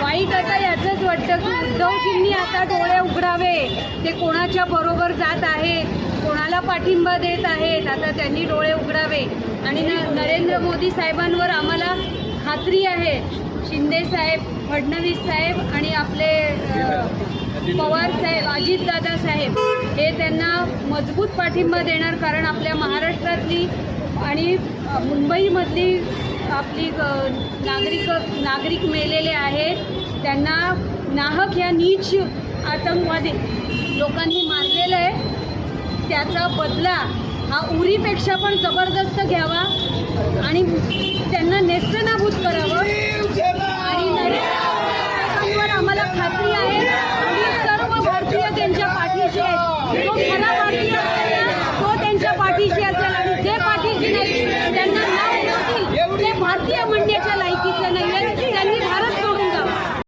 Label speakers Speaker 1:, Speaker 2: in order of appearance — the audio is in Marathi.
Speaker 1: वाईट आता याचंच वाटतं की उद्धवजींनी आता डोळे उघडावे. ते कोणाच्या बरोबर जात आहेत कोणाला पाठिंबा देत आहेत आता त्यांनी डोळे उघडावे. आणि न नरेंद्र मोदी साहेबांवर आम्हाला खात्री आहे. शिंदे साहेब फडणवीस साहेब आणि आपले पवार साहेब अजितदादा साहेब हे त्यांना मजबूत पाठिंबा देणार कारण आपल्या महाराष्ट्रातली आणि मुंबईमधली आपली नागरिक नागरिक मेलेले आहेत त्यांना नाहक या नीच आतंकवादी लोकांनी मारलेलं आहे. त्याचा बदला हा उरीपेक्षा पण जबरदस्त घ्यावा आणि पण त्याच्या लायकीचं नाही आहे त्यांनी